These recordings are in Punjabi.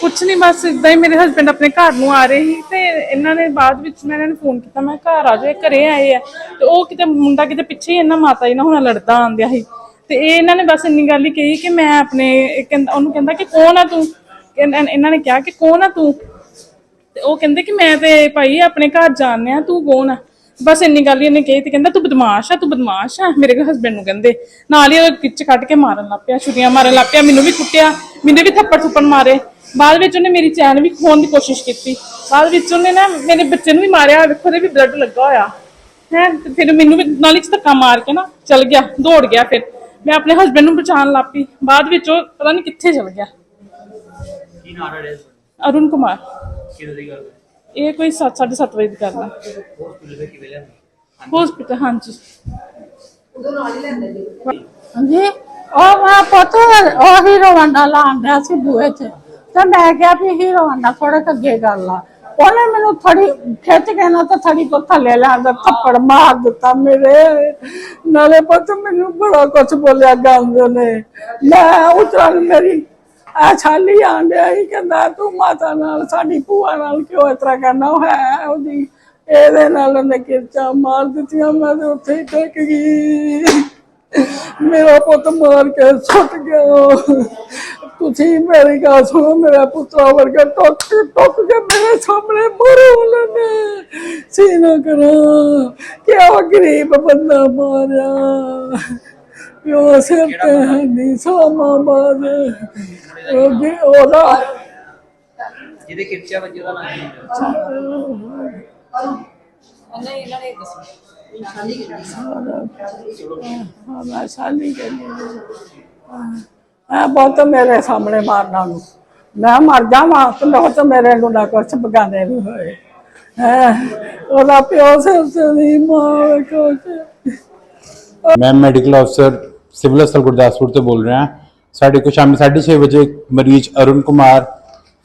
ਕੁਛ ਨਹੀਂ ਬਸ ਇਦਾਂ ਹੀ ਮੇਰੇ ਹਸਬੰਡ ਆਪਣੇ ਘਰ ਨੂੰ ਆ ਰਹੇ ਸੀ ਤੇ ਇਹਨਾਂ ਨੇ ਬਾਅਦ ਵਿੱਚ ਮੈਂ ਇਹਨਾਂ ਨੂੰ ਫੋਨ ਕੀਤਾ, ਮੈਂ ਘਰ ਆ ਜਾਓ ਘਰੇ ਆਏ ਆ। ਤੇ ਉਹ ਕਿਤੇ ਮੁੰਡਾ ਕਿਤੇ ਪਿੱਛੇ ਹੀ ਇਹਨਾਂ ਮਾਤਾ ਜੀ ਨਾਲ ਹੁਣ ਲੜਦਾ ਆਂਦਿਆ ਸੀ। ਤੇ ਇਹ ਇਹਨਾਂ ਨੇ ਬਸ ਇੰਨੀ ਗੱਲ ਹੀ ਕਹੀ ਕਿ ਮੈਂ ਆਪਣੇ ਕਹਿੰਦਾ, ਉਹਨੂੰ ਕਹਿੰਦਾ ਕਿ ਕੌਣ ਆ ਤੂੰ? ਇਹਨਾਂ ਨੇ ਕਿਹਾ ਕਿ ਕੌਣ ਆ ਤੂੰ? ਤੇ ਉਹ ਕਹਿੰਦੇ ਕਿ ਮੈਂ ਤੇ ਭਾਈ ਆਪਣੇ ਘਰ ਜਾਣਿਆ ਤੂੰ ਕੌਣ ਆ? ਬਸ ਇੰਨੀ ਗੱਲ ਹੀ ਉਹਨੇ ਕਹੀ ਤੇ ਕਹਿੰਦਾ ਤੂੰ ਬਦਮਾਸ਼ ਆ ਤੂੰ ਬਦਮਾਸ਼ ਆ। ਮੇਰੇ ਹਸਬੰਡ ਨੂੰ ਕਹਿੰਦੇ। ਨਾਲ ਹੀ ਉਹ ਕਿੱਚ ਕੱਢ ਕੇ ਮਾਰਨ ਲੱਗ ਪਿਆ ਛੁਰੀਆਂ ਮਾਰਨ ਲੱਗ ਪਿਆ ਮੈਨੂੰ ਵੀ ਕੁੱਟਿਆ ਮੈਨੂੰ ਵੀ ਥੱਪੜ ਥੁੱਪੜ ਮਾਰੇ। ਬਾਅਦ ਵਿੱਚ ਉਹਨੇ ਮੇਰੀ ਚੈਨ ਵੀ ਖੋਣ ਦੀ ਕੋਸ਼ਿਸ਼ ਕੀਤੀ। ਬਾਅਦ ਵਿੱਚ ਉਹਨੇ ਨਾ ਮੇਰੇ ਬੱਚੇ ਨੂੰ ਵੀ ਮਾਰਿਆ ਵੇਖੋ ਉਹਦੇ ਵੀ ਬਲੱਡ ਲੱਗਾ ਹੋਇਆ। ਹੈ ਤੇ ਫਿਰ ਮੈਨੂੰ ਵੀ ਨਾਲੀ ਚ ਧੱਕਾ ਮਾਰ ਕੇ ਨਾ ਚਲ ਗਿਆ ਦੌੜ ਗਿਆ ਫਿਰ। ਮੈਂ ਆਪਣੇ ਹਸਬੰਡ ਨੂੰ ਬਚਾਉਣ ਲੱਗ ਪਈ। ਬਾਅਦ ਵਿੱਚ ਉਹ ਪਤਾ ਨਹੀਂ ਕਿੱਥੇ ਚਲ ਗਿਆ। ਕੀ ਨਾਮ ਹੈ ਅਰੁਣ ਕੁਮਾਰ। ਕਿਹਦੇ ਦੀ ਗੱਲ ਹੈ? ਇਹ ਕੋਈ 7:30 ਵਜੇ ਦੀ ਗੱਲ ਹਸਪੀਟਲ ਹਾਂਜੀ। ਹਾਂਜੀ। ਉਹ ਮੈਂ ਪੁੱਤ, ਉਹ ਹੀਰੋ ਲਾਉਂਦਾ ਸੀ ਬੂਹੇ 'ਚ ਤੇ ਮੈਂ ਕਿਹਾ ਵੀ ਹੀਰੋ ਥੋੜਾ ਅੱਗੇ ਕਰ ਲਾ ਉਹਨੇ ਮੈਨੂੰ ਥੜੀ ਖਿੱਚ ਕੇ ਨਾ ਤਾਂ ਥੜੀ ਕੋ ਥੱਲੇ ਲਿਆਂਦਾ ਥੱਪੜ ਮਾਰ ਦਿੱਤਾ ਮੇਰੇ। ਨਾਲੇ ਪੁੱਤ ਮੈਨੂੰ ਬੜਾ ਕੁਛ ਬੋਲਿਆ ਗੰਦ ਨੇ। ਮੈਂ ਉਤਰਨ ਮੇਰੀ ਆ ਛਾਲੀ ਆਂਡਿਆ ਹੀ ਕਹਿੰਦਾ ਤੂੰ ਮਾਤਾ ਨਾਲ, ਸਾਡੀ ਭੂਆ ਨਾਲ ਕਿਉਂ ਇਸ ਤਰ੍ਹਾਂ ਕਰਨਾ? ਉਹ ਹੈ ਉਹਦੀ, ਇਹਦੇ ਨਾਲ ਉਹਨੇ ਕਿਰਚਾ ਮਾਰ ਦਿੱਤੀਆਂ, ਮੈਂ ਤੇ ਉੱਥੇ ਹੀ ਟਿਕ ਗਈ। ਮੇਰਾ ਪੁੱਤ ਮਾਰ ਕੇ ਸੁੱਟ ਗਿਆ। ਤੁਸੀਂ ਮੇਰੀ ਗੱਲ ਸੁਣੋ, ਮੇਰਾ ਪੁੱਤਰਾ ਵਰਗਾ ਟੁੱਕ ਟੁੱਟ ਕੇ ਮੇਰੇ ਸਾਹਮਣੇ ਮਰੋ ਲੈਣੇ ਸੀਨਾ ਕਰਾ, ਕਿਆ ਗਰੀਬ ਬੰਦਾ ਮਾਰਿਆ। ਪਿਓ ਸਿਰ ਤੇ ਨਹੀਂ ਸਾਮਾ ਬਾਦ ਉਹ ਜੀ ਉਹਦਾ ਜਿਹਦੇ ਕਿਰਚਾ ਵੱਜੇ ਦਾ ਨਾਮ ਕੀ ਹੈ ਹਾਂ ਮੈਂ ਸਾਲੀ ਕਹਿੰਦੀ ਆ ਬਹੁਤ ਮੇਰੇ ਸਾਹਮਣੇ ਮਾਰਨਾ ਨੂੰ ਮੈਂ ਮਰ ਜਾਵਾਂ ਤੇ ਬਹੁਤ ਮੇਰੇ ਨੂੰ ਨਾ ਕੁਛ ਬਗਾਨੇ ਨਹੀਂ ਹੋਏ। ਹੈ ਉਹਦਾ ਪਿਓ ਸਿਰ ਤੇ ਨਹੀਂ ਮਾਂ ਕੁਛ ਮੈਂ ਮੈਡੀਕਲ ਅਫਸਰ ਸਿਵਲ ਹਸਪਤਾਲ ਗੁਰਦਾਸਪੁਰ ਤੋਂ ਬੋਲ ਰਿਹਾ ਸਾਡੇ ਕੋਲ ਸ਼ਾਮੀ 6:30 ਵਜੇ ਮਰੀਜ਼ ਅਰੁਣ ਕੁਮਾਰ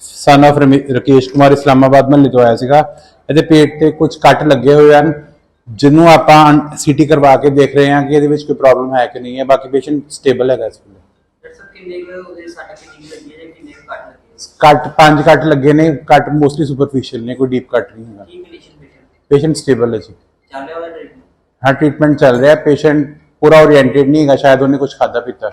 ਸਨ ਰਮੇ- ਰਕੇਸ਼ ਕੁਮਾਰ ਇਸਲਾਮਾਬਾਦ ਮਹੱਲੇ ਤੋਂ ਆਇਆ ਸੀਗਾ। ਇਹਦੇ ਪੇਟ ਤੇ ਕੁਝ ਕੱਟ ਲੱਗੇ ਹੋਏ ਹਨ ਜਿਹਨੂੰ ਆਪਾਂ ਸੀਟੀ ਕਰਵਾ ਕੇ ਦੇਖ ਰਹੇ ਹਾਂ ਕਿ ਇਹਦੇ ਵਿੱਚ ਕੋਈ ਪ੍ਰੋਬਲਮ ਹੈ ਕਿ ਨਹੀਂ ਹੈ। ਬਾਕੀ ਪੇਸ਼ੈਂਟ ਸਟੇਬਲ ਹੈਗਾ ਇਸ ਵੇਲੇ। ਕੱਟ ਪੰਜ ਕੱਟ ਲੱਗੇ ਨੇ ਕੱਟ ਮੋਸਟਲੀ ਸੁਪਰਫੀਸ਼ੀਅਲ ਨੇ ਕੋਈ ਡੀਪ ਕੱਟ ਨਹੀਂ ਹੈਗਾ। ਕੰਡੀਸ਼ਨ ਪੇਸ਼ੈਂਟ ਸਟੇਬਲ ਹੈ ਜੀ। ਚੱਲ ਰਿਹਾ ਉਹਦਾ ਟ੍ਰੀਟਮੈਂਟ ਹਾਂ ਟ੍ਰੀਟਮੈਂਟ ਚੱਲ ਰਿਹਾ। ਪੇਸ਼ੈਂਟ ਪੂਰਾ ਓਰੀਐਂਟਡ ਨਹੀਂ ਹੈਗਾ ਸ਼ਾਇਦ ਉਹਨੇ ਕੁਝ ਖਾਦਾ ਪੀਤਾ